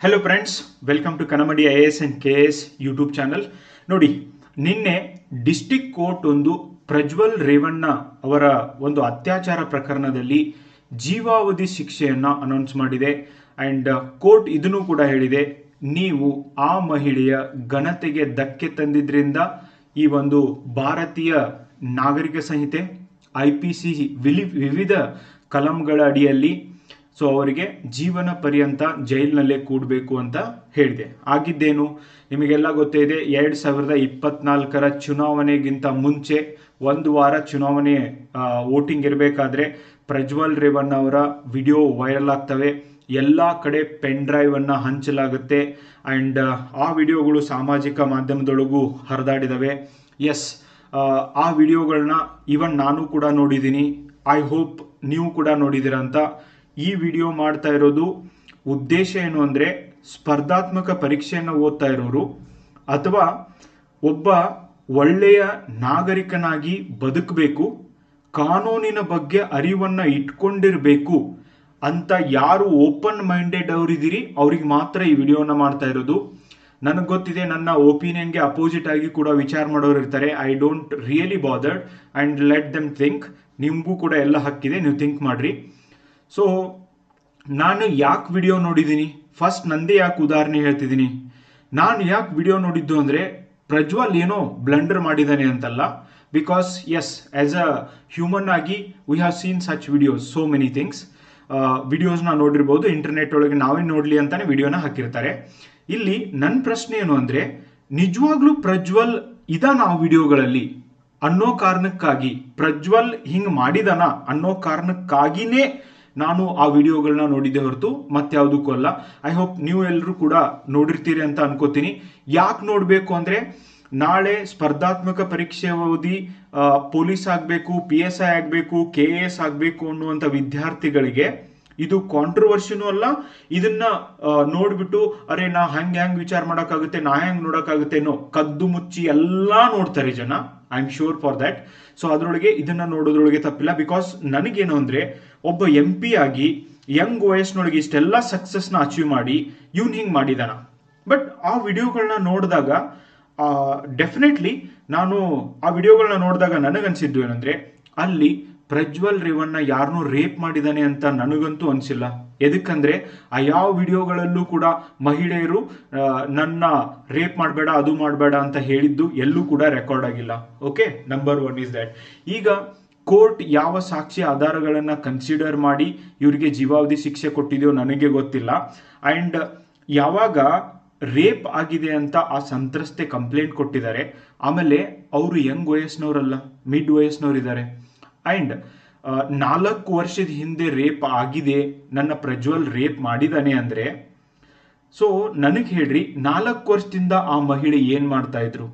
Hello friends welcome to Kanamadi I S and K S YouTube channel ನೋಡಿ, ನಿನ್ನೆ district court ಒಂದು ಪ್ರಜ್ವಲ್ ರೇವಣ್ಣ ಅವರ ಒಂದು ಅತ್ಯಾಚಾರ ಪ್ರಕರಣದಲ್ಲಿ ಜೀವಾವಧಿ ಶಿಕ್ಷೆಯನ್ನು ಅನೌನ್ಸ್ ಮಾಡಿದೆ. ಆ್ಯಂಡ್ ಕೋರ್ಟ್ ಇದನ್ನು ಕೂಡ ಹೇಳಿದೆ. ನೀವು ಆ ಮಹಿಳೆಯ ಘನತೆಗೆ ಧಕ್ಕೆ ತಂದಿದ್ರಿಂದ ಈ ಒಂದು ಭಾರತೀಯ ನಾಗರಿಕ ಸಂಹಿತೆ ಐ ಪಿ ಸಿ ವಿಲಿ ವಿವಿಧ ಕಲಂಗಳ ಅಡಿಯಲ್ಲಿ ಸೊ ಅವರಿಗೆ ಜೀವನ ಪರ್ಯಂತ ಜೈಲಿನಲ್ಲೇ ಕೂಡಬೇಕು ಅಂತ ಹೇಳಿದೆ. ಆಗಿದ್ದೇನು? ನಿಮಗೆಲ್ಲ ಗೊತ್ತೇ ಇದೆ ಎರಡು ಸಾವಿರದ ಇಪ್ಪತ್ನಾಲ್ಕರ ಚುನಾವಣೆಗಿಂತ ಮುಂಚೆ ಒಂದು ವಾರ ಚುನಾವಣೆ ವೋಟಿಂಗ್ ಇರಬೇಕಾದ್ರೆ ಪ್ರಜ್ವಲ್ ರೇವಣ್ಣ ಅವರ ವಿಡಿಯೋ ವೈರಲ್ ಆಗ್ತವೆ. ಎಲ್ಲ ಕಡೆ ಪೆನ್ ಡ್ರೈವನ್ನು ಹಂಚಲಾಗುತ್ತೆ. ಆ್ಯಂಡ್ ಆ ವಿಡಿಯೋಗಳು ಸಾಮಾಜಿಕ ಮಾಧ್ಯಮದೊಳಗೂ ಹರಿದಾಡಿದವೆ. ಎಸ್ ಆ ವಿಡಿಯೋಗಳನ್ನ ಇವನ್ ನಾನು ಕೂಡ ನೋಡಿದ್ದೀನಿ. ಐ ಹೋಪ್ ನೀವು ಕೂಡ ನೋಡಿದ್ದೀರಾ ಅಂತ ಈ ವಿಡಿಯೋ ಮಾಡ್ತಾ ಇರೋದು ಉದ್ದೇಶ ಏನು ಅಂದರೆ ಸ್ಪರ್ಧಾತ್ಮಕ ಪರೀಕ್ಷೆಯನ್ನು ಓದ್ತಾ ಇರೋರು ಅಥವಾ ಒಬ್ಬ ಒಳ್ಳೆಯ ನಾಗರಿಕನಾಗಿ ಬದುಕಬೇಕು, ಕಾನೂನಿನ ಬಗ್ಗೆ ಅರಿವನ್ನು ಇಟ್ಕೊಂಡಿರಬೇಕು ಅಂತ ಯಾರು ಓಪನ್ ಮೈಂಡೆಡ್ ಅವರಿದ್ದೀರಿ, ಅವ್ರಿಗೆ ಮಾತ್ರ ಈ ವಿಡಿಯೋನ ಮಾಡ್ತಾ ಇರೋದು. ನನಗೆ ಗೊತ್ತಿದೆ ನನ್ನ ಒಪಿನಿಯನ್ಗೆ ಅಪೋಸಿಟ್ ಆಗಿ ಕೂಡ ವಿಚಾರ ಮಾಡೋರು ಇರ್ತಾರೆ. I don't really bothered and let them think ನಿಮಗೂ ಕೂಡ ಎಲ್ಲ ಹಕ್ಕಿದೆ, ನೀವು ಥಿಂಕ್ ಮಾಡ್ರಿ. ಸೊ ನಾನು ಯಾಕೆ ವಿಡಿಯೋ ನೋಡಿದ್ದೀನಿ? ಫಸ್ಟ್ ನಂದೇ ಯಾಕೆ ಉದಾಹರಣೆ ಹೇಳ್ತಿದ್ದೀನಿ. ನಾನು ಯಾಕೆ ವಿಡಿಯೋ ನೋಡಿದ್ದು ಅಂದರೆ, ಪ್ರಜ್ವಲ್ ಏನೋ ಬ್ಲಂಡರ್ ಮಾಡಿದ್ದಾನೆ ಅಂತಲ್ಲ. Because as as a human ಆಗಿ we have seen such videos so many things ವಿಡಿಯೋಸ್ನ ನೋಡಿರ್ಬೋದು ಇಂಟರ್ನೆಟ್ ಒಳಗೆ ನಾವೇ ನೋಡಲಿ ಅಂತಾನೆ ವಿಡಿಯೋನ ಹಾಕಿರ್ತಾರೆ. ಇಲ್ಲಿ ನನ್ನ ಪ್ರಶ್ನೆ ಏನು ಅಂದರೆ, ನಿಜವಾಗ್ಲೂ ಪ್ರಜ್ವಲ್ ಇದಾನ ಆ ವಿಡಿಯೋಗಳಲ್ಲಿ ಅನ್ನೋ ಕಾರಣಕ್ಕಾಗಿ. ಪ್ರಜ್ವಲ್ ಹಿಂಗೆ ಮಾಡಿದಾನ ಅನ್ನೋ ಕಾರಣಕ್ಕಾಗಿನೇ ನಾನು ಆ ವಿಡಿಯೋಗಳನ್ನ ನೋಡಿದ್ದೆ ಹೊರತು ಮತ್ಯಾವುದಕ್ಕೂ ಅಲ್ಲ. ಐ ಹೋಪ್ ನೀವು ಎಲ್ಲರೂ ಕೂಡ ನೋಡಿರ್ತೀರಿ ಅಂತ ಅನ್ಕೋತೀನಿ. ಯಾಕೆ ನೋಡಬೇಕು ಅಂದರೆ, ನಾಳೆ ಸ್ಪರ್ಧಾತ್ಮಕ ಪರೀಕ್ಷೆ ಓದಿ ಪೊಲೀಸ್ ಆಗಬೇಕು ಪಿ ಎಸ್ ಐ ಆಗಬೇಕು ಕೆ ಎ ಎಸ್ ಆಗಬೇಕು ಅನ್ನುವಂಥ ವಿದ್ಯಾರ್ಥಿಗಳಿಗೆ ಇದು ಕಾಂಟ್ರವರ್ಸಿನೂ ಅಲ್ಲ. ಇದನ್ನ ನೋಡ್ಬಿಟ್ಟು, ಅರೆ, ನಾ ಹಂಗೆ ಹೆಂಗೆ ವಿಚಾರ ಮಾಡೋಕ್ಕಾಗುತ್ತೆ, ನಾ ಹೆಂಗೆ ನೋಡೋಕ್ಕಾಗುತ್ತೆ ನೋ ಕದ್ದು ಮುಚ್ಚಿ ಎಲ್ಲ ನೋಡ್ತಾರೆ ಜನ. I am sure for that so ಅದರೊಳಗೆ ಇದನ್ನ ನೋಡೋದ್ರೊಳಗೆ ತಪ್ಪಿಲ್ಲ. ಬಿಕಾಸ್ ನನಗೇನು ಅಂದ್ರೆ, ಒಬ್ಬ ಎಂ ಪಿ ಆಗಿ ಯಂಗ್ ವಯಸ್ಸಿನೊಳಗೆ ಇಷ್ಟೆಲ್ಲ ಸಕ್ಸಸ್ನ ಅಚೀವ್ ಮಾಡಿ, ಇವ್ನು ಹಿಂಗೆ ಮಾಡಿದಾನ. ಬಟ್ ಆ ವಿಡಿಯೋಗಳನ್ನ ನೋಡಿದಾಗ ಡೆಫಿನೆಟ್ಲಿ ನಾನು ಆ ವಿಡಿಯೋಗಳನ್ನ ನೋಡಿದಾಗ ನನಗನ್ಸಿದ್ದು ಏನಂದ್ರೆ, ಅಲ್ಲಿ ಪ್ರಜ್ವಲ್ ರೇವಣ್ಣ ಯಾರನ್ನೂ ರೇಪ್ ಮಾಡಿದಾನೆ ಅಂತ ನನಗಂತೂ ಅನಿಸಿಲ್ಲ. ಎದಕ್ಕಂದ್ರೆ ಆ ಯಾವ ವಿಡಿಯೋಗಳಲ್ಲೂ ಕೂಡ ಮಹಿಳೆಯರು ನನ್ನ ರೇಪ್ ಮಾಡಬೇಡ, ಅದು ಮಾಡಬೇಡ ಅಂತ ಹೇಳಿದ್ದು ಎಲ್ಲೂ ಕೂಡ ರೆಕಾರ್ಡ್ ಆಗಿಲ್ಲ. Okay number one is that ಈಗ ಕೋರ್ಟ್ ಯಾವ ಸಾಕ್ಷಿ ಆಧಾರಗಳನ್ನು ಕನ್ಸಿಡರ್ ಮಾಡಿ ಇವರಿಗೆ ಜೀವಾವಧಿ ಶಿಕ್ಷೆ ಕೊಟ್ಟಿದೆಯೋ ನನಗೆ ಗೊತ್ತಿಲ್ಲ. ಆ್ಯಂಡ್ ಯಾವಾಗ ರೇಪ್ ಆಗಿದೆ ಅಂತ ಆ ಸಂತ್ರಸ್ತೆ ಕಂಪ್ಲೇಂಟ್ ಕೊಟ್ಟಿದ್ದಾರೆ, ಆಮೇಲೆ ಅವರು ಯಂಗ್ ವಯಸ್ಸಿನವರಲ್ಲ ಮಿಡ್ ವಯಸ್ಸಿನವರಿದ್ದಾರೆ. ಆ್ಯಂಡ್ ನಾಲ್ಕು ವರ್ಷದ ಹಿಂದೆ ರೇಪ್ ಆಗಿದೆ, ನನ್ನ ಪ್ರಜ್ವಲ್ ರೇಪ್ ಮಾಡಿದಾನೆ ಅಂದರೆ, ಸೊ ನನಗೆ ಹೇಳ್ರಿ, ನಾಲ್ಕು ವರ್ಷದಿಂದ ಆ ಮಹಿಳೆ ಏನು ಮಾಡ್ತಾ ಇದ್ರು?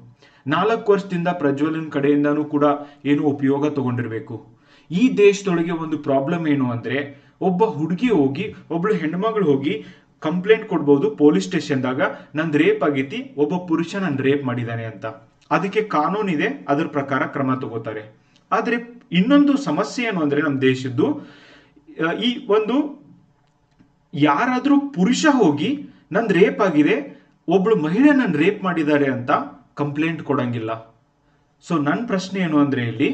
ನಾಲ್ಕು ವರ್ಷದಿಂದ ಪ್ರಜ್ವಲನ ಕಡೆಯಿಂದನೂ ಕೂಡ ಏನು ಉಪಯೋಗ ತಗೊಂಡಿರಬೇಕು. ಈ ದೇಶದೊಳಗೆ ಒಂದು ಪ್ರಾಬ್ಲಮ್ ಏನು ಅಂದರೆ, ಒಬ್ಬ ಹುಡುಗಿ ಹೋಗಿ, ಒಬ್ಳು ಹೆಣ್ಮಗಳು ಹೋಗಿ ಕಂಪ್ಲೇಂಟ್ ಕೊಡ್ಬೋದು ಪೊಲೀಸ್ ಸ್ಟೇಷನ್ದಾಗ ನಂದು ರೇಪ್ ಆಗೈತಿ, ಒಬ್ಬ ಪುರುಷ ನನ್ನ ರೇಪ್ ಮಾಡಿದ್ದಾನೆ ಅಂತ. ಅದಕ್ಕೆ ಕಾನೂನಿದೆ, ಅದ್ರ ಪ್ರಕಾರ ಕ್ರಮ ತಗೋತಾರೆ. ಆದರೆ ಇನ್ನೊಂದು ಸಮಸ್ಯೆ ಏನು ಅಂದರೆ ನಮ್ಮ ದೇಶದ್ದು ಈ ಒಂದು ಯಾರಾದರೂ ಪುರುಷ ಹೋಗಿ ನನ್ನ ರೇಪ್ ಆಗಿದೆ, ಒಬ್ಳು ಮಹಿಳೆ ನನ್ನ ರೇಪ್ ಮಾಡಿದ್ದಾರೆ ಅಂತ ಕಂಪ್ಲೇಂಟ್ ಕೊಡಂಗಿಲ್ಲ. ಸೊ ನನ್ನ ಪ್ರಶ್ನೆ ಏನು ಅಂದರೆ ಇಲ್ಲಿ,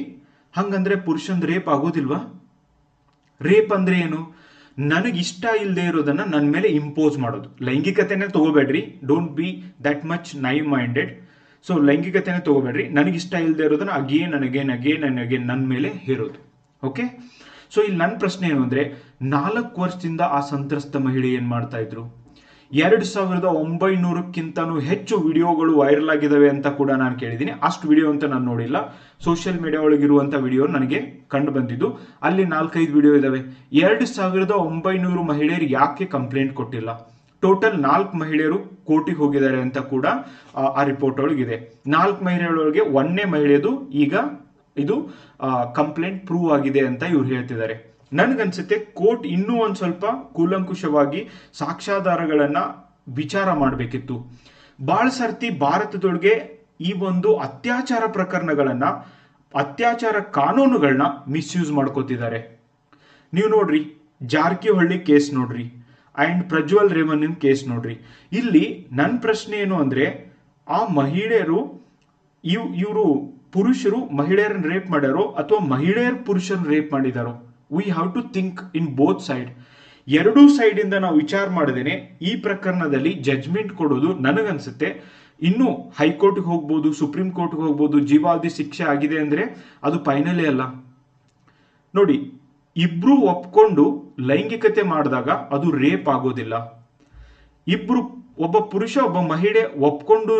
ಹಂಗಂದ್ರೆ ಪುರುಷನ್ ರೇಪ್ ಆಗೋದಿಲ್ವಾ? ರೇಪ್ ಅಂದ್ರೆ ಏನು? ನನಗೆ ಇಷ್ಟ ಇಲ್ಲದೆ ಇರೋದನ್ನ ನನ್ನ ಮೇಲೆ ಇಂಪೋಸ್ ಮಾಡೋದು. ಲೈಂಗಿಕತೆನೇ ತಗೋಬೇಡ್ರಿ. Don't be that much naive minded so ಲೈಂಗಿಕತೆನೇ ತಗೋಬೇಡ್ರಿ. ನನಗಿಷ್ಟ ಇಲ್ಲದೆ ಇರೋದನ್ನ again again again and again ನನ್ನ ಮೇಲೆ ಹೇರೋದು. ಓಕೆ ಸೊ ಇಲ್ಲಿ ನನ್ನ ಪ್ರಶ್ನೆ ಏನು ಅಂದರೆ, ನಾಲ್ಕು ವರ್ಷದಿಂದ ಆ ಸಂತ್ರಸ್ತ ಮಹಿಳೆ ಏನು ಮಾಡ್ತಾ ಇದ್ರು? ಎರಡು ಸಾವಿರದ ಒಂಬೈನೂರಕ್ಕಿಂತನೂ ಹೆಚ್ಚು ವಿಡಿಯೋಗಳು ವೈರಲ್ ಆಗಿದ್ದಾವೆ ಅಂತ ಕೂಡ ನಾನು ಕೇಳಿದ್ದೀನಿ ಅಷ್ಟು ವಿಡಿಯೋ ಅಂತ ನಾನು ನೋಡಿಲ್ಲ. ಸೋಷಿಯಲ್ ಮೀಡಿಯಾ ಒಳಗಿರುವಂಥ ವಿಡಿಯೋ ನನಗೆ ಕಂಡು ಬಂದಿದ್ದು. ಅಲ್ಲಿ ನಾಲ್ಕೈದು ವಿಡಿಯೋ ಇದ್ದಾವೆ ಎರಡು ಸಾವಿರದ ಒಂಬೈನೂರು ಮಹಿಳೆಯರು ಯಾಕೆ ಕಂಪ್ಲೇಂಟ್ ಕೊಟ್ಟಿಲ್ಲ? ಟೋಟಲ್ ನಾಲ್ಕು ಮಹಿಳೆಯರು ಕೋರ್ಟಿಗೆ ಹೋಗಿದ್ದಾರೆ ಅಂತ ಕೂಡ, ಆ ರಿಪೋರ್ಟ್ ಒಳಗಿದೆ. ನಾಲ್ಕು ಮಹಿಳೆಯರೊಳಗೆ ಒಂದನೇ ಮಹಿಳೆಯದು ಈಗ ಇದು ಕಂಪ್ಲೇಂಟ್ ಪ್ರೂವ್ ಆಗಿದೆ ಅಂತ ಇವ್ರು ಹೇಳ್ತಿದ್ದಾರೆ. ನನಗನ್ಸುತ್ತೆ, ಕೋರ್ಟ್ ಇನ್ನೂ ಒಂದು ಸ್ವಲ್ಪ ಕೂಲಂಕುಷವಾಗಿ ಸಾಕ್ಷ್ಯಾಧಾರಗಳನ್ನ ವಿಚಾರ ಮಾಡಬೇಕಿತ್ತು. ಭಾಳ ಸರ್ತಿ ಭಾರತದೊಳಗೆ ಈ ಒಂದು ಅತ್ಯಾಚಾರ ಪ್ರಕರಣಗಳನ್ನ, ಅತ್ಯಾಚಾರ ಕಾನೂನುಗಳನ್ನ ಮಿಸ್ಯೂಸ್ ಮಾಡ್ಕೋತಿದ್ದಾರೆ. ನೀವು ನೋಡ್ರಿ, ಜಾರಕಿಹೊಳ್ಳಿ ಕೇಸ್ ನೋಡ್ರಿ. ಅಂಡ್ ಪ್ರಜ್ವಲ್ ರೇಮನ್ ಕೇಸ್ ನೋಡ್ರಿ. ಇಲ್ಲಿ ನನ್ನ ಪ್ರಶ್ನೆ ಏನು ಅಂದ್ರೆ, ಆ ಮಹಿಳೆಯರು, ಇವ್, ಇವರು ಪುರುಷರು ಮಹಿಳೆಯರನ್ನ ರೇಪ್ ಮಾಡ್ಯಾರೋ ಅಥವಾ ಮಹಿಳೆಯರು ಪುರುಷರನ್ನ rape ಮಾಡಿದಾರೋ? We have to think in both side ಎರಡೂ ಸೈಡ್ ಇಂದ ನಾವು ವಿಚಾರ ಮಾಡಿದೇನೆ, ಈ ಪ್ರಕರಣದಲ್ಲಿ ಜಜ್ಮೆಂಟ್ ಕೊಡೋದು ನನಗನ್ಸುತ್ತೆ. ಇನ್ನು ಹೈಕೋರ್ಟ್ಗೆ ಹೋಗ್ಬೋದು, ಸುಪ್ರೀಂ ಕೋರ್ಟ್ಗೆ ಹೋಗ್ಬೋದು, ಜೀವಾವಧಿ ಶಿಕ್ಷೆ ಆಗಿದೆ ಅಂದ್ರೆ ಅದು ಫೈನಲೇ ಅಲ್ಲ. ನೋಡಿ ಇಬ್ರು ಒಪ್ಕೊಂಡು ಲೈಂಗಿಕತೆ ಮಾಡಿದಾಗ ಅದು ರೇಪ್ ಆಗೋದಿಲ್ಲ. ಇಬ್ರು, ಒಬ್ಬ ಪುರುಷ, ಒಬ್ಬ ಮಹಿಳೆ ಒಪ್ಕೊಂಡು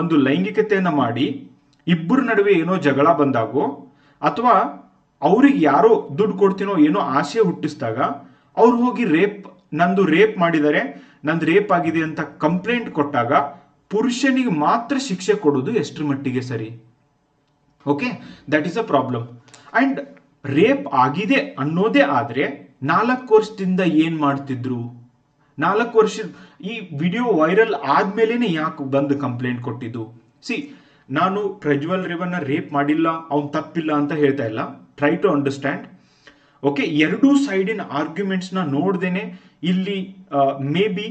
ಒಂದು ಲೈಂಗಿಕತೆಯನ್ನ ಮಾಡಿ ಇಬ್ಬರ ನಡುವೆ ಏನೋ ಜಗಳ ಬಂದಾಗೋ, ಅಥವಾ ಅವ್ರಿಗೆ ಯಾರೋ ದುಡ್ಡು ಕೊಡ್ತೀನೋ ಏನೋ ಆಸೆ ಹುಟ್ಟಿಸಿದಾಗ ಅವ್ರು ಹೋಗಿ ರೇಪ್, ನಂದು ರೇಪ್ ಮಾಡಿದರೆ ನಂದು ರೇಪ್ ಆಗಿದೆ ಅಂತ ಕಂಪ್ಲೇಂಟ್ ಕೊಟ್ಟಾಗ ಪುರುಷನಿಗೆ ಮಾತ್ರ ಶಿಕ್ಷೆ ಕೊಡೋದು ಎಷ್ಟರ ಮಟ್ಟಿಗೆ ಸರಿ. Okay that is a problem and rape ಆಗಿದೆ ಅನ್ನೋದೇ ಆದರೆ ನಾಲ್ಕು ವರ್ಷದಿಂದ ಏನು ಮಾಡ್ತಿದ್ರು? ನಾಲ್ಕು ವರ್ಷ ಈ ವಿಡಿಯೋ ವೈರಲ್ ಆದ್ಮೇಲೆನೆ ಯಾಕೆ ಬಂದು ಕಂಪ್ಲೇಂಟ್ ಕೊಟ್ಟಿದ್ದು? ಸಿ, ನಾನು ಪ್ರಜ್ವಲ್ ರೇವನ್ನ ರೇಪ್ ಮಾಡಿಲ್ಲ, ಅವ್ನು ತಪ್ಪಿಲ್ಲ ಅಂತ ಹೇಳ್ತಾ ಇಲ್ಲ. ಟ್ರೈ ಟು ಅಂಡರ್ಸ್ಟ್ಯಾಂಡ್ ಓಕೆ ಎರಡೂ ಸೈಡಿನ ಆರ್ಗ್ಯುಮೆಂಟ್ಸ್ನ ನೋಡ್ದೇನೆ ಇಲ್ಲಿ maybe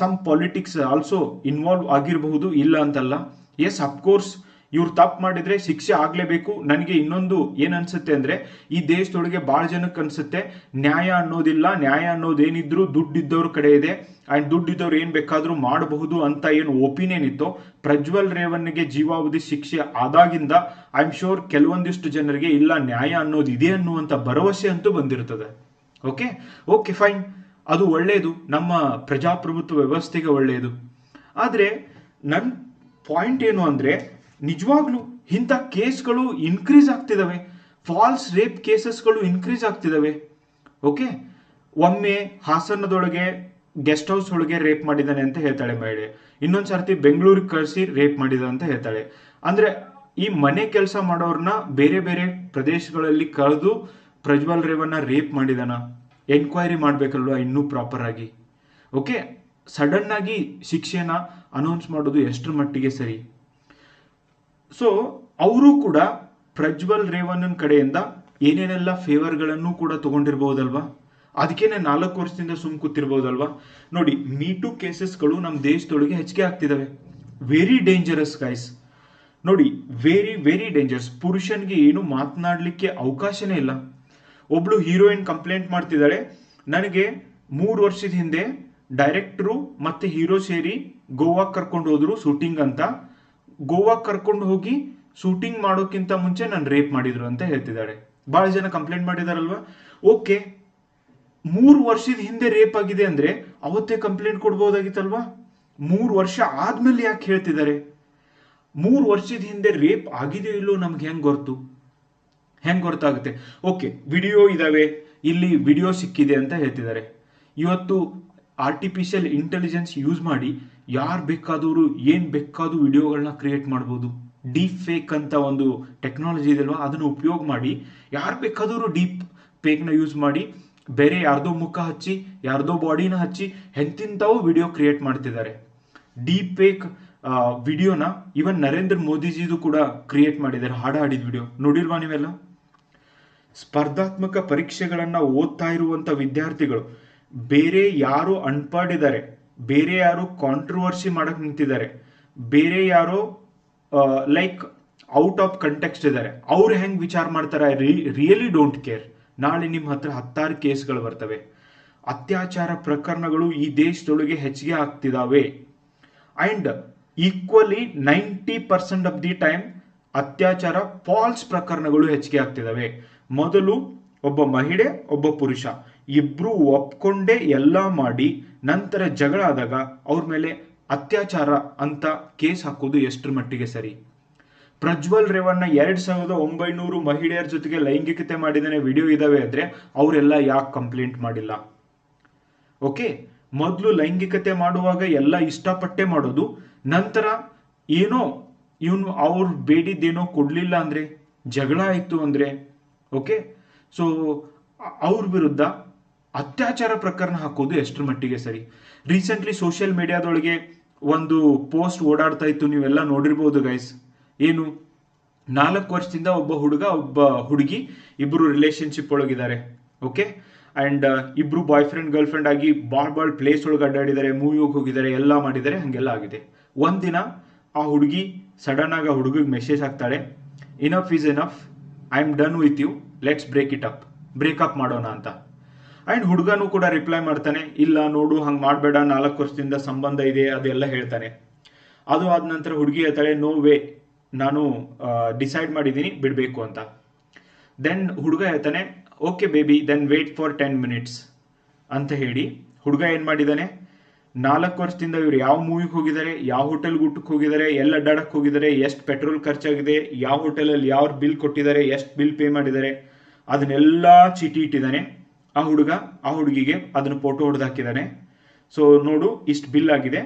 some politics also involve ಆಗಿರಬಹುದು, ಇಲ್ಲ ಅಂತಲ್ಲ. ಎಸ್ ಅಫ್ಕೋರ್ಸ್ ಇವ್ರು ತಪ್ಪು ಮಾಡಿದ್ರೆ ಶಿಕ್ಷೆ ಆಗ್ಲೇಬೇಕು. ನನಗೆ ಇನ್ನೊಂದು ಏನ್ ಅನ್ಸುತ್ತೆ ಅಂದ್ರೆ, ಈ ದೇಶದೊಳಗೆ ಬಹಳ ಜನಕ್ಕೆ ಅನ್ಸುತ್ತೆ, ನ್ಯಾಯ ಅನ್ನೋದಿಲ್ಲ, ನ್ಯಾಯ ಅನ್ನೋದೇನಿದ್ರು ದುಡ್ಡಿದ್ದವ್ರ ಕಡೆ ಇದೆ. ಅಂಡ್ ದುಡ್ಡಿದ್ದವ್ರು ಏನ್ ಬೇಕಾದರೂ ಮಾಡಬಹುದು ಅಂತ ಏನು ಒಪಿನಿಯನ್ ಇತ್ತು, ಪ್ರಜ್ವಲ್ ರೇವನ್ಗೆ ಜೀವಾವಧಿ ಶಿಕ್ಷೆ ಆದಾಗಿಂದ ಐ ಆಮ್ ಶೋರ್ ಕೆಲವೊಂದಿಷ್ಟು ಜನರಿಗೆ ಇಲ್ಲ, ನ್ಯಾಯ ಅನ್ನೋದು ಇದೆ ಅನ್ನುವಂತ ಭರವಸೆ ಅಂತೂ ಬಂದಿರ್ತದೆ ಓಕೆ ಓಕೆ ಫೈನ್ ಅದು ಒಳ್ಳೆಯದು ನಮ್ಮ ಪ್ರಜಾಪ್ರಭುತ್ವ ವ್ಯವಸ್ಥೆಗೆ ಒಳ್ಳೆಯದು ಆದರೆ ನನ್ನ ಪಾಯಿಂಟ್ ಏನು ಅಂದ್ರೆ ನಿಜವಾಗ್ಲೂ ಇಂಥ ಕೇಸ್ಗಳು ಇನ್ಕ್ರೀಸ್ ಆಗ್ತಿದ್ದಾವೆ ಫಾಲ್ಸ್ ರೇಪ್ ಕೇಸಸ್ಗಳು ಇನ್ಕ್ರೀಸ್ ಆಗ್ತಿದ್ದಾವೆ ಓಕೆ ಒಮ್ಮೆ ಹಾಸನದೊಳಗೆ ಗೆಸ್ಟ್ ಹೌಸ್ ಒಳಗೆ ರೇಪ್ ಮಾಡಿದ್ದಾನೆ ಅಂತ ಹೇಳ್ತಾಳೆ ಮಹಿಳೆ. ಇನ್ನೊಂದು ಸರ್ತಿ ಬೆಂಗಳೂರಿಗೆ ಕಳಿಸಿ ರೇಪ್ ಮಾಡಿದ ಅಂತ ಹೇಳ್ತಾಳೆ. ಅಂದ್ರೆ ಈ ಮನೆ ಕೆಲಸ ಮಾಡೋರ್ನ ಬೇರೆ ಬೇರೆ ಪ್ರದೇಶಗಳಲ್ಲಿ ಕಳೆದು ಪ್ರಜ್ವಲ್ ರೇವನ್ನ ರೇಪ್ ಮಾಡಿದಾನ. ಎನ್ಕ್ವೈರಿ ಮಾಡಬೇಕಲ್ವಾ ಇನ್ನೂ ಪ್ರಾಪರ್ ಆಗಿ? ಓಕೆ ಸಡನ್ ಆಗಿ ಶಿಕ್ಷೆನ ಅನೌನ್ಸ್ ಮಾಡೋದು ಎಷ್ಟರ ಮಟ್ಟಿಗೆ ಸರಿ? ಸೊ ಅವರು ಕೂಡ ಪ್ರಜ್ವಲ್ ರೇವಣ್ಣನ ಕಡೆಯಿಂದ ಏನೇನೆಲ್ಲ ಫೇವರ್ಗಳನ್ನು ಕೂಡ ತಗೊಂಡಿರ್ಬೋದಲ್ವಾ? ಅದಕ್ಕೇನೆ ನಾಲ್ಕು ವರ್ಷದಿಂದ ಸುಮ್ ಕೂತಿರ್ಬೋದಲ್ವಾ? ನೋಡಿ ಮೀಟು ಕೇಸಸ್ಗಳು ನಮ್ಮ ದೇಶದೊಳಗೆ ಹೆಚ್ಚಿಗೆ ಆಗ್ತಿದ್ದಾವೆ ವೆರಿ ಡೇಂಜರಸ್ ಗೈಸ್ ನೋಡಿ ವೆರಿ ವೆರಿ ಡೇಂಜರಸ್ ಪುರುಷನ್ಗೆ ಏನು ಮಾತನಾಡಲಿಕ್ಕೆ ಅವಕಾಶನೇ ಇಲ್ಲ. ಒಬ್ಳು ಹೀರೋಯಿನ್ ಕಂಪ್ಲೇಂಟ್ ಮಾಡ್ತಿದ್ದಾಳೆ ನನಗೆ ಮೂರು ವರ್ಷದ ಹಿಂದೆ ಡೈರೆಕ್ಟ್ರು ಮತ್ತೆ ಹೀರೋ ಸೇರಿ ಗೋವಾಗೆ ಕರ್ಕೊಂಡು ಹೋದ್ರು ಶೂಟಿಂಗ್ ಅಂತ. ಗೋವಾಕ್ ಕರ್ಕೊಂಡು ಹೋಗಿ ಶೂಟಿಂಗ್ ಮಾಡೋಕ್ಕಿಂತ ಮುಂಚೆ ನಾನು ರೇಪ್ ಮಾಡಿದ್ರು ಅಂತ ಹೇಳ್ತಿದ್ದಾಳೆ ಬಹಳ ಜನ ಕಂಪ್ಲೇಂಟ್ ಮಾಡಿದಾರಲ್ವಾ? ಓಕೆ. ಮೂರು ವರ್ಷದ ಹಿಂದೆ ರೇಪ್ ಆಗಿದೆ ಅಂದ್ರೆ ಅವತ್ತೇ ಕಂಪ್ಲೇಂಟ್ ಕೊಡ್ಬೋದಾಗಿತ್ತಲ್ವಾ? ಮೂರು ವರ್ಷ ಆದ್ಮೇಲೆ ಯಾಕೆ ಹೇಳ್ತಿದ್ದಾರೆ? ಮೂರು ವರ್ಷದ ಹಿಂದೆ ರೇಪ್ ಆಗಿದೆಯೋ ಇಲ್ಲೋ ನಮ್ಗೆ ಹೆಂಗ್ ಗೊತ್ತು ಹೆಂಗ್ ಗೊತ್ತಾಗುತ್ತೆ ಓಕೆ, ವಿಡಿಯೋ ಇದಾವೆ. ಇಲ್ಲಿ ವಿಡಿಯೋ ಸಿಕ್ಕಿದೆ ಅಂತ ಹೇಳ್ತಿದ್ದಾರೆ. ಇವತ್ತು ಆರ್ಟಿಫಿಷಿಯಲ್ ಇಂಟೆಲಿಜೆನ್ಸ್ ಯೂಸ್ ಮಾಡಿ ಯಾರು ಬೇಕಾದವರು, ಏನು ಬೇಕಾದರೂ ವಿಡಿಯೋಗಳನ್ನ ಕ್ರಿಯೇಟ್ ಮಾಡ್ಬೋದು. ಡೀಪ್ ಫೇಕ್ ಅಂತ ಒಂದು ಟೆಕ್ನಾಲಜಿ ಇದೆಲ್ವಾ ಅದನ್ನು ಉಪಯೋಗ ಮಾಡಿ, ಯಾರು ಬೇಕಾದವರು ಡೀಪ್ ಫೇಕ್ನ ಯೂಸ್ ಮಾಡಿ, ಬೇರೆ ಯಾರ್ದೋ ಮುಖ ಹಚ್ಚಿ, ಯಾರ್ದೋ ಬಾಡಿನ ಹಚ್ಚಿ, ಎಂತಿಂಥವು ವಿಡಿಯೋ ಕ್ರಿಯೇಟ್ ಮಾಡ್ತಿದ್ದಾರೆ. ಡೀಪ್ ಫೇಕ್ ವಿಡಿಯೋನ ಇವನ್ ನರೇಂದ್ರ ಮೋದಿಜಿದು ಕೂಡ ಕ್ರಿಯೇಟ್ ಮಾಡಿದ್ದಾರೆ ಹಾಡು ಹಾಡಿದ ವಿಡಿಯೋ ನೋಡಿಲ್ವಾ ನೀವೆಲ್ಲ? ಸ್ಪರ್ಧಾತ್ಮಕ ಪರೀಕ್ಷೆಗಳನ್ನು ಓದ್ತಾ ಇರುವಂಥ ವಿದ್ಯಾರ್ಥಿಗಳು, ಬೇರೆ ಯಾರು ಅನ್ಪರ್ಡ್ ಇದ್ದಾರೆ. ಬೇರೆ ಯಾರು ಕಾಂಟ್ರವರ್ಸಿ ಮಾಡಕ್ ನಿಂತಿದ್ದಾರೆ. ಬೇರೆ ಯಾರೋ ಲೈಕ್ ಔಟ್ ಆಫ್ ಕಂಟೆಕ್ಸ್ಟ್ ಇದ್ದಾರೆ. ಅವ್ರು ಹೆಂಗ್ ವಿಚಾರ ಮಾಡ್ತಾರೆ? ರಿಯಲಿ ಡೋಂಟ್ ಕೇರ್ ನಾಳೆ ನಿಮ್ಮ ಹತ್ರ ಹತ್ತಾರು ಕೇಸ್ಗಳು ಬರ್ತವೆ. ಅತ್ಯಾಚಾರ ಪ್ರಕರಣಗಳು ಈ ದೇಶದೊಳಗೆ ಹೆಚ್ಚಿಗೆ ಆಗ್ತಿದಾವೆ. And equally ninety percent of the time ಅತ್ಯಾಚಾರ ಫಾಲ್ಸ್ ಪ್ರಕರಣಗಳು ಹೆಚ್ಚಿಗೆ ಆಗ್ತಿದಾವೆ. ಮೊದಲು ಒಬ್ಬ ಮಹಿಳೆ, ಒಬ್ಬ ಪುರುಷ. ಇಬ್ರು ಒಪ್ಕೊಂಡೇ ಎಲ್ಲ ಮಾಡಿ ನಂತರ ಜಗಳ ಆದಾಗ ಅವ್ರ ಮೇಲೆ ಅತ್ಯಾಚಾರ ಅಂತ ಕೇಸ್ ಹಾಕೋದು ಎಷ್ಟರ ಮಟ್ಟಿಗೆ ಸರಿ? ಪ್ರಜ್ವಲ್ ರೇವಣ್ಣ ಎರಡ್ ಸಾವಿರದ ಒಂಬೈನೂರು ಮಹಿಳೆಯರ ಜೊತೆಗೆ ಲೈಂಗಿಕತೆ ಮಾಡಿದಾನೆ ವಿಡಿಯೋ ಇದಾವೆ ಅಂದ್ರೆ ಅವರೆಲ್ಲ ಯಾಕೆ ಕಂಪ್ಲೇಂಟ್ ಮಾಡಿಲ್ಲ? ಓಕೆ, ಮೊದಲು ಲೈಂಗಿಕತೆ ಮಾಡುವಾಗ ಎಲ್ಲ ಇಷ್ಟಪಟ್ಟೆ ಮಾಡೋದು, ನಂತರ ಏನೋ ಇವನು ಅವ್ರು ಬೇಡಿದ್ದೇನೋ ಕೊಡ್ಲಿಲ್ಲ ಅಂದ್ರೆ ಜಗಳ ಆಯ್ತು ಅಂದ್ರೆ, ಓಕೆ? ಸೊ ಅವ್ರ ವಿರುದ್ಧ ಅತ್ಯಾಚಾರ ಪ್ರಕರಣ ಹಾಕೋದು ಎಷ್ಟರ ಮಟ್ಟಿಗೆ ಸರಿ? ರೀಸೆಂಟ್ಲಿ ಸೋಷಿಯಲ್ ಮೀಡಿಯಾದೊಳಗೆ ಒಂದು ಪೋಸ್ಟ್ ಓಡಾಡ್ತಾ ಇತ್ತು, ನೀವೆಲ್ಲ ನೋಡಿರ್ಬೋದು ಗೈಸ್ ಏನು? ನಾಲ್ಕು ವರ್ಷದಿಂದ ಒಬ್ಬ ಹುಡುಗ, ಒಬ್ಬ ಹುಡುಗಿ ಇಬ್ಬರು ರಿಲೇಶನ್ಶಿಪ್ ಒಳಗಿದ್ದಾರೆ ಓಕೆ ಆ್ಯಂಡ್ ಇಬ್ರು ಬಾಯ್ ಫ್ರೆಂಡ್ ಗರ್ಲ್ ಫ್ರೆಂಡ್ ಆಗಿ ಬಾಳ್ ಬಾಳ್ ಪ್ಲೇಸ್ ಒಳಗೆ ಅಡ್ಡಾಡಿದ್ದಾರೆ ಮೂವಿಗೆ ಹೋಗಿದ್ದಾರೆ, ಎಲ್ಲ ಮಾಡಿದ್ದಾರೆ, ಹಾಗೆಲ್ಲ ಆಗಿದೆ. ಒಂದಿನ ಆ ಹುಡುಗಿ ಸಡನ್ ಆಗಿ ಆ ಹುಡುಗಿಗೆ message ಹಾಕ್ತಾಳೆ enough is enough I am done with you let's break it up breakup ಮಾಡೋಣ ಅಂತ. ಆ್ಯಂಡ್ ಹುಡುಗನೂ ಕೂಡ ರಿಪ್ಲೈ ಮಾಡ್ತಾನೆ, ಇಲ್ಲ ನೋಡು, ಹಂಗೆ ಮಾಡಬೇಡ, ನಾಲ್ಕು ವರ್ಷದಿಂದ ಸಂಬಂಧ ಇದೆ, ಅದೆಲ್ಲ ಹೇಳ್ತಾನೆ. ಅದು ಆದ ನಂತರ ಹುಡುಗಿ ಹೇಳ್ತಾಳೆ ನೋ ವೇ ನಾನು ಡಿಸೈಡ್ ಮಾಡಿದ್ದೀನಿ, ಬಿಡಬೇಕು ಅಂತ. ದೆನ್ ಹುಡುಗ ಹೇಳ್ತಾನೆ okay baby then wait for ten minutes ಅಂತ ಹೇಳಿ ಹುಡುಗ ಏನು ಮಾಡಿದ್ದಾನೆ ನಾಲ್ಕು ವರ್ಷದಿಂದ ಇವರು ಯಾವ ಮೂವಿಗೆ ಹೋಗಿದ್ದಾರೆ ಯಾವ ಹೋಟೆಲ್ಗೆ ಊಟಕ್ಕೆ ಹೋಗಿದ್ದಾರೆ ಎಲ್ಲ ಅಡ್ಡಾಡಕ್ಕೆ ಹೋಗಿದ್ದಾರೆ ಎಷ್ಟು ಪೆಟ್ರೋಲ್ ಖರ್ಚಾಗಿದೆ, ಯಾವ ಹೋಟೆಲಲ್ಲಿ ಯಾವ ಬಿಲ್ ಕೊಟ್ಟಿದ್ದಾರೆ, ಎಷ್ಟು ಬಿಲ್ ಪೇ ಮಾಡಿದ್ದಾರೆ, ಅದನ್ನೆಲ್ಲ ಚೀಟಿ ಇಟ್ಟಿದ್ದಾನೆ ಆ ಹುಡುಗ ಆ ಹುಡುಗಿಗೆ ಅದನ್ನು ಫೋಟೋ ಹೊಡೆದು ಹಾಕಿದ್ದಾನೆ ಸೊ ನೋಡು, ಇಷ್ಟು ಬಿಲ್ ಆಗಿದೆ.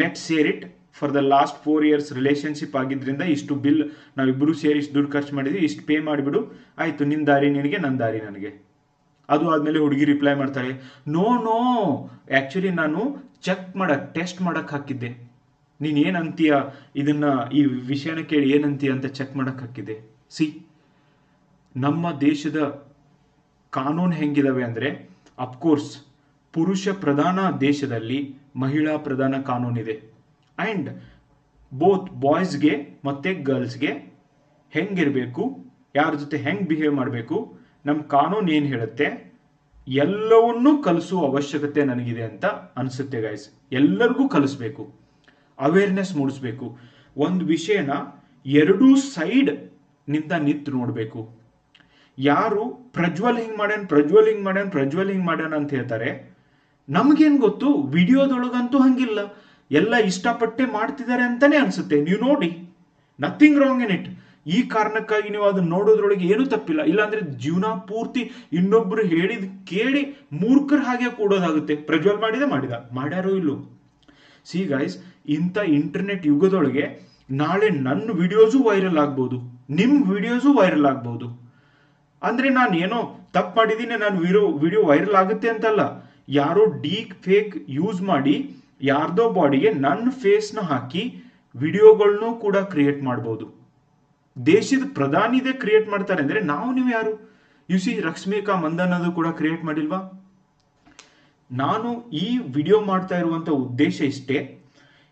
Let share it for the last four years relationship ಆಗಿದ್ರಿಂದ ಇಷ್ಟು ಬಿಲ್ ನಾವಿಬ್ಬರು ಸೇರಿ ಇಷ್ಟು ದುಡ್ಡು ಖರ್ಚು ಮಾಡಿದ್ವಿ, ಇಷ್ಟು ಪೇ ಮಾಡಿಬಿಡು. ಆಯಿತು ನಿನ್ನ ದಾರಿ ನಿನಗೆ ನನ್ನ ದಾರಿ ನನಗೆ. ಅದು ಆದಮೇಲೆ ಹುಡುಗಿ ರಿಪ್ಲೈ ಮಾಡ್ತಾಳೆ ನೋ ನೋ ಆ್ಯಕ್ಚುಲಿ ನಾನು ಚೆಕ್ ಮಾಡಕ್ಕೆ ಟೆಸ್ಟ್ ಮಾಡಕ್ಕೆ ಹಾಕಿದ್ದೆ. ನೀನು ಏನಂತೀಯ ಇದನ್ನ ಈ ವಿಷಯನ ಕೇಳಿ ಏನಂತೀಯ ಅಂತ ಚೆಕ್ ಮಾಡಕ್ಕೆ ಹಾಕಿದ್ದೆ. ಸಿ ನಮ್ಮ ದೇಶದ ಕಾನೂನು ಹೆಂಗಿದಾವೆ ಅಂದರೆ ಅಫ್ಕೋರ್ಸ್ ಪುರುಷ ಪ್ರಧಾನ ದೇಶದಲ್ಲಿ ಮಹಿಳಾ ಪ್ರಧಾನ ಕಾನೂನಿದೆ ಆ್ಯಂಡ್ ಬೋತ್ ಬಾಯ್ಸ್ಗೆ ಮತ್ತು ಗರ್ಲ್ಸ್ಗೆ ಹೆಂಗಿರಬೇಕು, ಯಾರ ಜೊತೆ ಹೆಂಗೆ ಬಿಹೇವ್ ಮಾಡಬೇಕು ನಮ್ಮ ಕಾನೂನು ಏನು ಹೇಳುತ್ತೆ, ಎಲ್ಲವನ್ನೂ ಕಲಿಸುವ ಅವಶ್ಯಕತೆ ನನಗಿದೆ ಅಂತ ಅನಿಸುತ್ತೆ ಗೈಸ್ ಎಲ್ಲರಿಗೂ ಕಲಿಸ್ಬೇಕು. ಅವೇರ್ನೆಸ್ ಮೂಡಿಸ್ಬೇಕು. ಒಂದು ವಿಷಯನ ಎರಡೂ ಸೈಡ್ ನಿಂತ ನಿಂತು ನೋಡಬೇಕು. ಯಾರು ಪ್ರಜ್ವಲ್ ಹಿಂಗ್ ಮಾಡ್ಯಾನ್ ಪ್ರಜ್ವಲ್ ಹಿಂಗ್ ಮಾಡ್ಯಾನ್ ಪ್ರಜ್ವಲ್ ಹಿಂಗ್ ಮಾಡ್ಯಾನ ಅಂತ ಹೇಳ್ತಾರೆ, ನಮ್ಗೇನ್ ಗೊತ್ತು? ವಿಡಿಯೋದೊಳಗಂತೂ ಹಂಗಿಲ್ಲ. ಎಲ್ಲ ಇಷ್ಟಪಟ್ಟೆ ಮಾಡ್ತಿದ್ದಾರೆ ಅಂತಾನೆ ಅನ್ಸುತ್ತೆ. ನೀವು ನೋಡಿ. ನಥಿಂಗ್ ರಾಂಗ್ ಇನ್ ಇಟ್ ಈ ಕಾರಣಕ್ಕಾಗಿ ನೀವು ಅದನ್ನ ನೋಡೋದ್ರೊಳಗೆ ಏನೂ ತಪ್ಪಿಲ್ಲ. ಇಲ್ಲಾಂದ್ರೆ ಜೀವನ ಪೂರ್ತಿ ಇನ್ನೊಬ್ರು ಹೇಳಿದ್ ಕೇಳಿ ಮೂರ್ಖರ ಹಾಗೆ ಕೂಡೋದಾಗುತ್ತೆ. ಪ್ರಜ್ವಲ್ ಮಾಡಿದ ಮಾಡಿದ. ಮಾಡ್ಯಾರೋ ಇಲ್ಲೋ? ಸಿ ಗೈಸ್ ಇಂಥ ಇಂಟರ್ನೆಟ್ ಯುಗದೊಳಗೆ ನಾಳೆ ನನ್ನ ವಿಡಿಯೋಸು ವೈರಲ್ ಆಗ್ಬೋದು. ನಿಮ್ಮ ವಿಡಿಯೋಸು ವೈರಲ್ ಆಗ್ಬೋದು. ಅಂದ್ರೆ ನಾನು ಏನೋ ತಪ್ಪು ಮಾಡಿದ್ದೀನಿ ನಾನು ವಿಡಿಯೋ ವಿಡಿಯೋ ವೈರಲ್ ಆಗುತ್ತೆ ಅಂತಲ್ಲ. ಯಾರೋ ಡೀಕ್ ಫೇಕ್ ಯೂಸ್ ಮಾಡಿ ಯಾರ್ದೋ ಬಾಡಿಗೆ ನನ್ನ ಫೇಸ್ನ ಹಾಕಿ ವಿಡಿಯೋಗಳನ್ನೂ ಕೂಡ ಕ್ರಿಯೇಟ್ ಮಾಡ್ಬೋದು. ದೇಶದ ಪ್ರಧಾನಿದೇ ಕ್ರಿಯೇಟ್ ಮಾಡ್ತಾರೆ ಅಂದ್ರೆ ನಾವು ನೀವು ಯಾರು? ಯು ಸಿ ರಶ್ಮಿಕಾ ಮಂದನದು ಕೂಡ ಕ್ರಿಯೇಟ್ ಮಾಡಿಲ್ವಾ? ನಾನು ಈ ವಿಡಿಯೋ ಮಾಡ್ತಾ ಇರುವಂತ ಉದ್ದೇಶ ಇಷ್ಟೇ.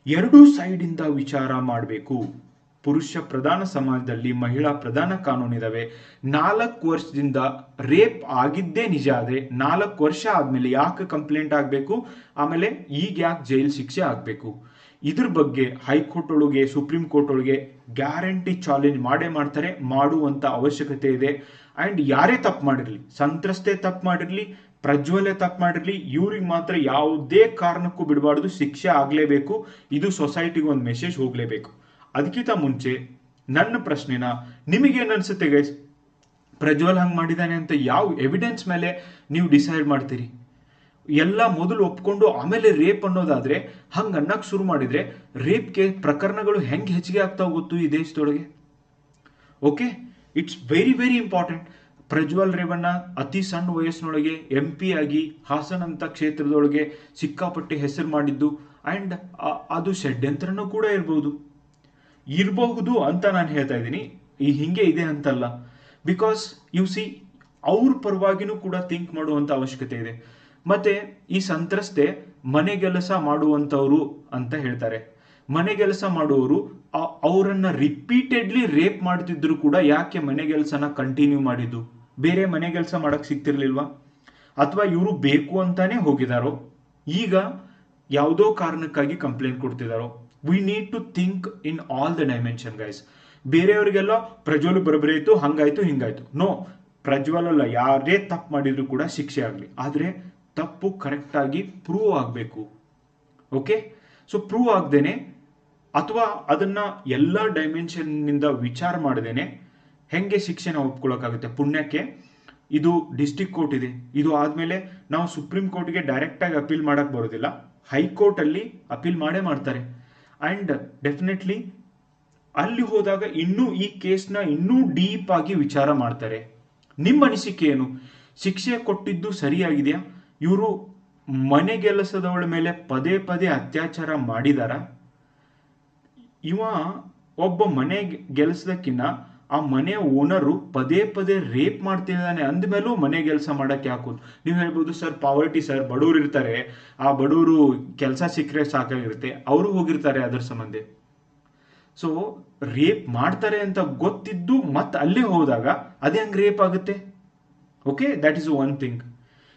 ಎರಡೂ ಸೈಡಿಂದ ವಿಚಾರ ಮಾಡಬೇಕು. ಪುರುಷ ಪ್ರಧಾನ ಸಮಾಜದಲ್ಲಿ ಮಹಿಳಾ ಪ್ರಧಾನ ಕಾನೂನಿದಾವೆ ನಾಲ್ಕು ವರ್ಷದಿಂದ ರೇಪ್ ಆಗಿದ್ದೇ ನಿಜ ಆದರೆ ನಾಲ್ಕು ವರ್ಷ ಆದಮೇಲೆ ಯಾಕೆ ಕಂಪ್ಲೇಂಟ್ ಆಗಬೇಕು? ಆಮೇಲೆ ಈಗ ಯಾಕೆ ಜೈಲ್ ಶಿಕ್ಷೆ ಆಗಬೇಕು? ಇದ್ರ ಬಗ್ಗೆ ಹೈಕೋರ್ಟ್ ಒಳಗೆ, ಸುಪ್ರೀಂ ಕೋರ್ಟ್ ಒಳಗೆ ಗ್ಯಾರಂಟಿ ಚಾಲೆಂಜ್ ಮಾಡೇ ಮಾಡ್ತಾರೆ, ಮಾಡುವಂತ ಅವಶ್ಯಕತೆ ಇದೆ. ಅಂಡ್ ಯಾರೇ ತಪ್ಪು ಮಾಡಿರಲಿ, ಸಂತ್ರಸ್ತೆ ತಪ್ಪು ಮಾಡಿರಲಿ, ಪ್ರಜ್ವಲೆ ತಪ್ಪು ಮಾಡಿರಲಿ, ಇವ್ರಿಗೆ ಮಾತ್ರ ಯಾವುದೇ ಕಾರಣಕ್ಕೂ ಬಿಡಬಾರ್ದು, ಶಿಕ್ಷೆ ಆಗಲೇಬೇಕು. ಇದು ಸೊಸೈಟಿಗೆ ಒಂದು ಮೆಸೇಜ್ ಹೋಗ್ಲೇಬೇಕು. ಅದಕ್ಕಿಂತ ಮುಂಚೆ ನನ್ನ ಪ್ರಶ್ನೆನ ನಿಮಗೇನು ಅನ್ಸುತ್ತೆ ಗೈಸ್ ಪ್ರಜ್ವಲ್ ಹಂಗೆ ಮಾಡಿದ್ದಾನೆ ಅಂತ ಯಾವ ಎವಿಡೆನ್ಸ್ ಮೇಲೆ ನೀವು ಡಿಸೈಡ್ ಮಾಡ್ತೀರಿ? ಎಲ್ಲ ಮೊದಲು ಒಪ್ಕೊಂಡು ಆಮೇಲೆ ರೇಪ್ ಅನ್ನೋದಾದರೆ ಹಂಗೆ ಅನ್ನಕ್ಕೆ ಶುರು ಮಾಡಿದರೆ ರೇಪ್ಗೆ ಪ್ರಕರಣಗಳು ಹೆಂಗೆ ಹೆಚ್ಚಿಗೆ ಆಗ್ತಾ ಗೊತ್ತು ಈ ದೇಶದೊಳಗೆ? Okay it's very very important Prajwal Revanna ಅತಿ ಸಣ್ಣ ವಯಸ್ಸಿನೊಳಗೆ ಎಂ ಪಿ ಆಗಿ ಹಾಸನ ಅಂತ ಕ್ಷೇತ್ರದೊಳಗೆ ಸಿಕ್ಕಾಪಟ್ಟೆ ಹೆಸರು ಮಾಡಿದ್ದು ಆ್ಯಂಡ್ ಅದು ಷಡ್ಯಂತ್ರನೂ ಕೂಡ ಇರ್ಬೋದು. ಇರಬಹುದು ಅಂತ ನಾನು ಹೇಳ್ತಾ ಇದ್ದೀನಿ. ಈ ಹಿಂಗೆ ಇದೆ ಅಂತಲ್ಲ. ಬಿಕಾಸ್ ಯು ಸಿ ಅವ್ರ ಪರವಾಗಿನೂ ಕೂಡ ಥಿಂಕ್ ಮಾಡುವಂಥ ಅವಶ್ಯಕತೆ ಇದೆ. ಮತ್ತೆ ಈ ಸಂತ್ರಸ್ತೆ ಮನೆಗೆಲಸ ಕೆಲಸ ಮಾಡುವಂತವ್ರು ಅಂತ ಹೇಳ್ತಾರೆ. ಮನೆಗೆಲಸ ಮಾಡುವವರು ಅವರನ್ನ ರಿಪೀಟೆಡ್ಲಿ ರೇಪ್ ಮಾಡ್ತಿದ್ರು ಕೂಡ ಯಾಕೆ ಮನೆಗೆಲಸನ ಕಂಟಿನ್ಯೂ ಮಾಡಿದ್ದು? ಬೇರೆ ಮನೆಗೆಲಸ ಮಾಡಕ್ ಸಿಗ್ತಿರ್ಲಿಲ್ವಾ? ಅಥವಾ ಇವರು ಬೇಕು ಅಂತಾನೆ ಹೋಗಿದಾರೋ? ಈಗ ಯಾವುದೋ ಕಾರಣಕ್ಕಾಗಿ complaint ಕೊಡ್ತಿದಾರೋ? We need to think in all the dimension guys ಬೇರೆಯವರಿಗೆಲ್ಲ Prajwal ಬರಬರಿ ಆಯ್ತು, ಹಂಗಾಯ್ತು, ಹಿಂಗಾಯ್ತು. ನೋ ಅಲ್ಲ ಯಾರೇ ತಪ್ಪು ಮಾಡಿದ್ರು ಕೂಡ ಶಿಕ್ಷೆ ಆಗಲಿ. ಆದರೆ ತಪ್ಪು ಕರೆಕ್ಟಾಗಿ ಪ್ರೂವ್ ಆಗಬೇಕು. ಓಕೆ ಸೊ ಪ್ರೂವ್ ಆಗ್ದೇನೆ, ಅಥವಾ ಅದನ್ನ ಎಲ್ಲ ಡೈಮೆನ್ಷನ್ನಿಂದ ವಿಚಾರ ಮಾಡ್ದೇನೆ, ಹೆಂಗೆ ಶಿಕ್ಷೆನ ಒಪ್ಕೊಳ್ಳೋಕ್ಕಾಗುತ್ತೆ ಪುಣ್ಯಕ್ಕೆ ಇದು ಡಿಸ್ಟಿಕ್ ಕೋರ್ಟ್ ಇದೆ. ಇದು ಆದಮೇಲೆ ನಾವು ಸುಪ್ರೀಂ ಕೋರ್ಟ್ಗೆ ಡೈರೆಕ್ಟಾಗಿ ಅಪೀಲ್ ಮಾಡಕ್ ಬರೋದಿಲ್ಲ. ಹೈಕೋರ್ಟಲ್ಲಿ ಅಪೀಲ್ ಮಾಡೇ ಮಾಡ್ತಾರೆ. ಆ್ಯಂಡ್ ಡೆಫಿನೆಟ್ಲಿ ಅಲ್ಲಿ ಹೋದಾಗ ಇನ್ನೂ ಈ ಕೇಸ್ನ ಇನ್ನೂ ಡೀಪ್ ಆಗಿ ವಿಚಾರ ಮಾಡ್ತಾರೆ. ನಿಮ್ಮ ಅನಿಸಿಕೆ ಏನು? ಶಿಕ್ಷೆ ಕೊಟ್ಟಿದ್ದು ಸರಿಯಾಗಿದೆಯಾ? ಇವರು ಮನೆಗೆಲಸದವಳ ಮೇಲೆ ಪದೇ ಪದೇ ಅತ್ಯಾಚಾರ ಮಾಡಿದಾರ? ಇವ ಒಬ್ಬ ಮನೆ ಗೆಲ್ಸದಕ್ಕಿನ್ನ ಆ ಮನೆ ಓನರು ಪದೇ ಪದೇ ರೇಪ್ ಮಾಡ್ತಿದ್ದಾನೆ. ಅಂದಮೇಲೂ ಮನೆ ಕೆಲಸ ಮಾಡಕ್ಕೆ ಹಾಕೋದು ನೀವು ಹೇಳ್ಬೋದು, ಸರ್, ಪಾವರ್ಟಿ, ಸರ್, ಬಡವರು ಇರ್ತಾರೆ. ಆ ಬಡವರು ಕೆಲಸ ಸಿಕ್ಕರೆ ಸಾಕಾಗಿರುತ್ತೆ. ಅವರು ಹೋಗಿರ್ತಾರೆ ಅದರ ಸಂಬಂಧಿ. ಸೊ ರೇಪ್ ಮಾಡ್ತಾರೆ ಅಂತ ಗೊತ್ತಿದ್ದು ಮತ್ತೆ ಅಲ್ಲಿ ಹೋದಾಗ ಅದೇ ಹಂಗೆ ರೇಪ್ ಆಗುತ್ತೆ? Okay that is one thing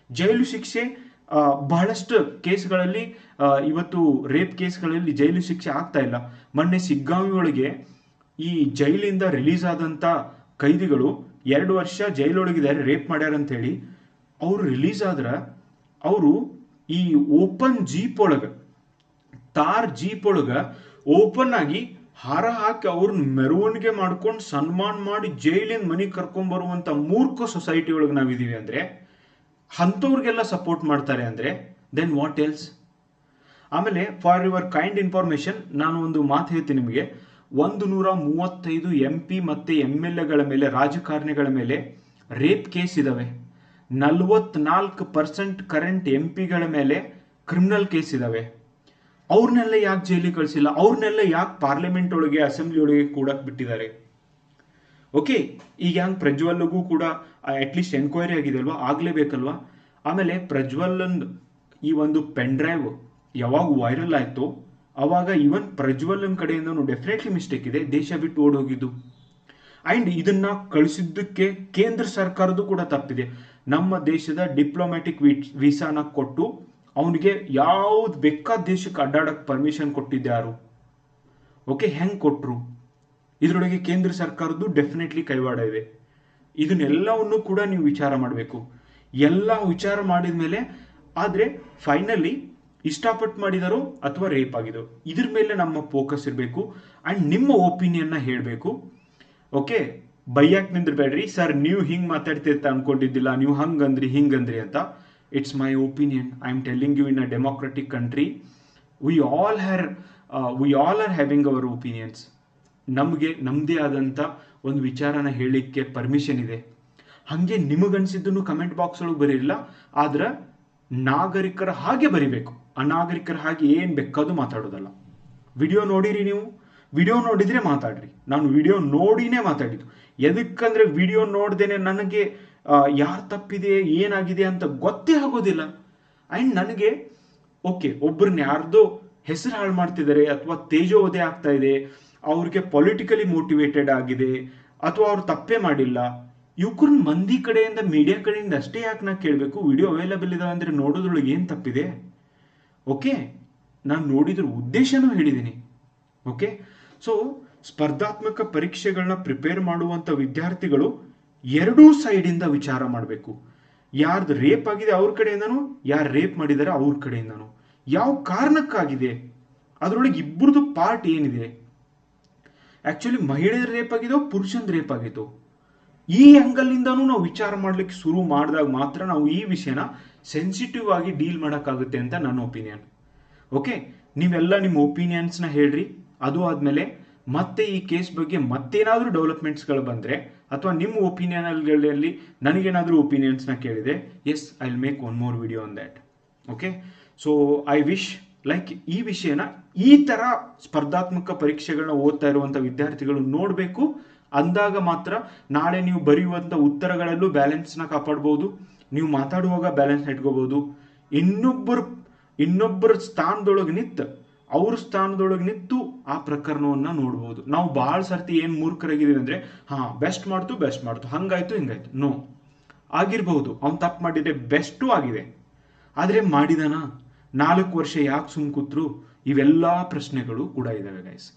jail ಶಿಕ್ಷೆ ಬಹಳಷ್ಟು ಕೇಸ್ಗಳಲ್ಲಿ ಇವತ್ತು ರೇಪ್ ಕೇಸ್ಗಳಲ್ಲಿ ಜೈಲು ಶಿಕ್ಷೆ ಆಗ್ತಾ ಇಲ್ಲ. ಮೊನ್ನೆ ಸಿಗ್ಗಾಂವಿ ಒಳಗೆ ಈ ಜೈಲಿಂದ ರಿಲೀಸ್ ಆದಂತ ಕೈದಿಗಳು ಎರಡು ವರ್ಷ ಜೈಲೊಳಗಿದ್ದಾರೆ, ರೇಪ್ ಮಾಡ್ಯಾರ ಅಂತ ಹೇಳಿ. ಅವರು ರಿಲೀಸ್ ಆದ್ರೆ ಅವರು ಈ ಓಪನ್ ಜೀಪ್ ಒಳಗೆ, ತಾರ್ ಜೀಪ್ ಒಳಗೆ ಓಪನ್ ಆಗಿ ಹಾರ ಹಾಕಿ ಅವ್ರನ್ನ ಮೆರವಣಿಗೆ ಮಾಡ್ಕೊಂಡು ಸನ್ಮಾನ ಮಾಡಿ ಜೈಲಿನ ಮನೆಗೆ ಕರ್ಕೊಂಡ್ ಬರುವಂತ ಮೂರ್ಖ ಸೊಸೈಟಿ ಒಳಗೆ ನಾವಿದೀವಿ ಅಂದ್ರೆ, ಅಂಥವ್ರಿಗೆಲ್ಲ ಸಪೋರ್ಟ್ ಮಾಡ್ತಾರೆ ಅಂದ್ರೆ ದೆನ್ ವಾಟ್ ಎಲ್ಸ್ ಆಮೇಲೆ ಫಾರ್ ಯುವರ್ ಕೈಂಡ್ ಇನ್ಫಾರ್ಮೇಶನ್ ನಾನು ಒಂದು ಮಾತು ಹೇಳ್ತೀನಿ ನಿಮಗೆ. ಒಂದು ನೂರ ಮೂವತ್ತೈದು ಎಂ ಪಿ ಮತ್ತು ಎಂ ಎಲ್ ಎಗಳ ಮೇಲೆ, ರಾಜಕಾರಣಿಗಳ ಮೇಲೆ ರೇಪ್ ಕೇಸ್ ಇದ್ದಾವೆ ನಲ್ವತ್ನಾಲ್ಕು ಪರ್ಸೆಂಟ್ ಕರೆಂಟ್ ಎಂ ಪಿಗಳ ಮೇಲೆ ಕ್ರಿಮಿನಲ್ ಕೇಸ್ ಇದ್ದಾವೆ ಅವ್ರನ್ನೆಲ್ಲ ಯಾಕೆ ಜೈಲಿಗೆ ಕಳಿಸಿಲ್ಲ? ಅವ್ರನ್ನೆಲ್ಲ ಯಾಕೆ ಪಾರ್ಲಿಮೆಂಟ್ ಒಳಗೆ ಅಸೆಂಬ್ಲಿ ಒಳಗೆ ಕೂಡಕ್ಕೆ ಬಿಟ್ಟಿದ್ದಾರೆ? ಓಕೆ ಈಗ ಹ್ಯಾಂಗೆ ಪ್ರಜ್ವಲ್ಗೂ ಕೂಡ ಅಟ್ಲೀಸ್ಟ್ ಎನ್ಕ್ವೈರಿ ಆಗಿದೆ ಅಲ್ವಾ? ಆಗಲೇಬೇಕಲ್ವಾ ಆಮೇಲೆ ಪ್ರಜ್ವಲ್ನ ಈ ಒಂದು ಪೆನ್ ಡ್ರೈವ್ ಯಾವಾಗ ವೈರಲ್ ಆಯ್ತು ಅವಾಗ ಇವನ್ ಪ್ರಜ್ವಲ್ ಕಡೆಯಿಂದನು ಡೆಫಿನೆಟ್ಲಿ ಮಿಸ್ಟೇಕ್ ಇದೆ. ದೇಶ ಬಿಟ್ಟು ಓಡೋಗಿದ್ದು. ಅಂಡ್ ಇದನ್ನ ಕಳಿಸಿದ್ದಕ್ಕೆ ಕೇಂದ್ರ ಸರ್ಕಾರದ್ದು ಕೂಡ ತಪ್ಪಿದೆ. ನಮ್ಮ ದೇಶದ ಡಿಪ್ಲೊಮ್ಯಾಟಿಕ್ ವೀಸಾನ ಕೊಟ್ಟು ಅವನಿಗೆ ಯಾವ್ದು ಬೇಕಾದ ದೇಶಕ್ಕೆ ಅಡ್ಡಾಡಕ್ ಪರ್ಮಿಷನ್ ಕೊಟ್ಟಿದ್ದಾರು ಓಕೆ ಹೆಂಗ್ ಕೊಟ್ರು? ಇದರೊಳಗೆ ಕೇಂದ್ರ ಸರ್ಕಾರದ್ದು ಡೆಫಿನೆಟ್ಲಿ ಕೈವಾಡ ಇದೆ. ಇದನ್ನೆಲ್ಲವನ್ನು ಕೂಡ ನೀವು ವಿಚಾರ ಮಾಡಬೇಕು. ಎಲ್ಲ ವಿಚಾರ ಮಾಡಿದ ಮೇಲೆ ಆದ್ರೆ ಫೈನಲಿ ಇಷ್ಟಪಟ್ಟು ಮಾಡಿದಾರೋ ಅಥವಾ ರೇಪ್ ಆಗಿದೋ, ಇದ್ರ ಮೇಲೆ ನಮ್ಮ ಫೋಕಸ್ ಇರಬೇಕು ಅಂಡ್ ನಿಮ್ಮ ಒಪಿನಿಯನ್ನ ಹೇಳಬೇಕು. ಓಕೆ ಬೈಯಾಕ್ ನಿಂದಿರ್ಬೇಡ್ರಿ. ಸರ್ ನೀವು ಹಿಂಗ್ ಮಾತಾಡ್ತಿರ್ತ ಅನ್ಕೊಂಡಿದ್ದಿಲ್ಲ, ನೀವು ಹಂಗಂದ್ರಿ, ಹಿಂಗಂದ್ರಿ ಅಂತ. It's my opinion I am telling you in a democratic country we all have we all are having our opinions ನಮಗೆ ನಮ್ಮದೇ ಆದಂಥ ಒಂದು ವಿಚಾರನ ಹೇಳಲಿಕ್ಕೆ ಪರ್ಮಿಷನ್ ಇದೆ. ಹಾಗೆ ನಿಮಗನ್ಸಿದ್ದನ್ನು ಕಮೆಂಟ್ ಬಾಕ್ಸ್ ಒಳಗೆ ಬರೀಲ್ಲ ಆದ್ರೆ ನಾಗರಿಕರ ಹಾಗೆ ಬರಿಬೇಕು. ಅನಾಗರಿಕರ ಹಾಗೆ ಏನು ಬೇಕಾದ್ರೂ ಮಾತಾಡೋದಲ್ಲ. ವಿಡಿಯೋ ನೋಡಿರಿ ನೀವು. ವಿಡಿಯೋ ನೋಡಿದರೆ ಮಾತಾಡ್ರಿ. ನಾನು ವಿಡಿಯೋ ನೋಡಿನೇ ಮಾತಾಡಿದ್ದು. ಎದಕ್ಕಂದರೆ ವಿಡಿಯೋ ನೋಡ್ದೇನೆ ನನಗೆ ಯಾರು ತಪ್ಪಿದೆ, ಏನಾಗಿದೆ ಅಂತ ಗೊತ್ತೇ ಆಗೋದಿಲ್ಲ. ಆ್ಯಂಡ್ ನನಗೆ, ಓಕೆ ಒಬ್ಬರನ್ನ ಯಾರ್ದೋ ಹೆಸರು ಹಾಳು ಮಾಡ್ತಿದ್ದಾರೆ ಅಥವಾ ತೇಜೋವಧೆ ಆಗ್ತಾ ಇದೆ, ಅವ್ರಿಗೆ ಪೊಲಿಟಿಕಲಿ ಮೋಟಿವೇಟೆಡ್ ಆಗಿದೆ, ಅಥವಾ ಅವ್ರು ತಪ್ಪೇ ಮಾಡಿಲ್ಲ, ಇವ್ಕರ್ನ ಮಂದಿ ಕಡೆಯಿಂದ, ಮೀಡಿಯಾ ಕಡೆಯಿಂದ ಅಷ್ಟೇ ಯಾಕೆ ನಾ ಕೇಳಬೇಕು? ವಿಡಿಯೋ ಅವೈಲೇಬಲ್ ಇದಾವೆ ಅಂದರೆ ನೋಡೋದ್ರೊಳಗೆ ಏನು ತಪ್ಪಿದೆ? ಓಕೆ ನಾನು ನೋಡಿದ್ರ ಉದ್ದೇಶನೂ ಹೇಳಿದ್ದೀನಿ ಓಕೆ ಸೊ ಸ್ಪರ್ಧಾತ್ಮಕ ಪರೀಕ್ಷೆಗಳನ್ನ ಪ್ರಿಪೇರ್ ಮಾಡುವಂತ ವಿದ್ಯಾರ್ಥಿಗಳು ಎರಡೂ ಸೈಡಿಂದ ವಿಚಾರ ಮಾಡಬೇಕು. ಯಾರ್ದು ರೇಪ್ ಆಗಿದೆ ಅವ್ರ ಕಡೆಯಿಂದನೂ, ಯಾರು ರೇಪ್ ಮಾಡಿದ್ದಾರೆ ಅವ್ರ ಕಡೆಯಿಂದನೂ. ಯಾವ ಕಾರಣಕ್ಕಾಗಿದೆ? ಅದರೊಳಗೆ ಇಬ್ಬರದು ಪಾರ್ಟ್ ಏನಿದೆ? ಆ್ಯಕ್ಚುಲಿ ಮಹಿಳೆಯರ ರೇಪ್ ಆಗಿದೋ ಪುರುಷನ್ ರೇಪ್ ಆಗಿತ್ತು ಈ ಅಂಗಲ್ನಿಂದನೂ ನಾವು ವಿಚಾರ ಮಾಡ್ಲಿಕ್ಕೆ ಶುರು ಮಾಡಿದಾಗ ಮಾತ್ರ ನಾವು ಈ ವಿಷಯನ ಸೆನ್ಸಿಟಿವ್ ಆಗಿ ಡೀಲ್ ಮಾಡೋಕ್ಕಾಗುತ್ತೆ ಅಂತ ನನ್ನ ಒಪಿನಿಯನ್ ಓಕೆ ನೀವೆಲ್ಲ ನಿಮ್ಮ ಒಪಿನಿಯನ್ಸ್ನ ಹೇಳ್ರಿ. ಅದು ಆದಮೇಲೆ ಮತ್ತೆ ಈ ಕೇಸ್ ಬಗ್ಗೆ ಮತ್ತೇನಾದರೂ ಡೆವಲಪ್ಮೆಂಟ್ಸ್ಗಳು ಬಂದರೆ ಅಥವಾ ನಿಮ್ಮ ಒಪಿನಿಯನ್ಗಳಲ್ಲಿ ನನಗೇನಾದರೂ ಒಪಿನಿಯನ್ಸ್ನ ಕೇಳಿದೆ yes I will make one more video on that okay so I wish like ಈ ವಿಷಯನ ಈ ಥರ ಸ್ಪರ್ಧಾತ್ಮಕ ಪರೀಕ್ಷೆಗಳನ್ನ ಓದ್ತಾ ಇರುವಂಥ ವಿದ್ಯಾರ್ಥಿಗಳು ನೋಡಬೇಕು. ಅಂದಾಗ ಮಾತ್ರ ನಾಳೆ ನೀವು ಬರೆಯುವಂಥ ಉತ್ತರಗಳಲ್ಲೂ ಬ್ಯಾಲೆನ್ಸ್ನ ಕಾಪಾಡ್ಬೋದು. ನೀವು ಮಾತಾಡುವಾಗ ಬ್ಯಾಲೆನ್ಸ್ ಇಟ್ಕೋಬಹುದು ಇನ್ನೊಬ್ಬರು, ಇನ್ನೊಬ್ಬರ ಸ್ಥಾನದೊಳಗೆ ನಿಂತು, ಅವ್ರ ಸ್ಥಾನದೊಳಗೆ ನಿಂತು ಆ ಪ್ರಕರಣವನ್ನ ನೋಡ್ಬೋದು. ನಾವು ಬಹಳ ಸರ್ತಿ ಏನು ಮೂರ್ಖರಾಗಿದ್ದೀವಿ ಅಂದ್ರೆ, ಹಾ ಬೆಸ್ಟ್ ಮಾಡ್ತು ಬೆಸ್ಟ್ ಮಾಡ್ತು. ಹಂಗಾಯ್ತು, ಹಿಂಗಾಯ್ತು. ನೋ ಆಗಿರ್ಬಹುದು, ಅವ್ನು ತಪ್ಪು ಮಾಡಿದ್ರೆ ಬೆಸ್ಟು ಆಗಿದೆ. ಆದ್ರೆ ಮಾಡಿದಾನ? ನಾಲ್ಕು ವರ್ಷ ಯಾಕೆ ಸುಮ್ ಕೂತ್ರು? ಇವೆಲ್ಲ ಪ್ರಶ್ನೆಗಳು ಕೂಡ ಇದ್ದಾವೆ guys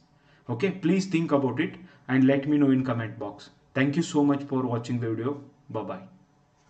okay please think about it and let me know in comment box thank you so much for watching the video bye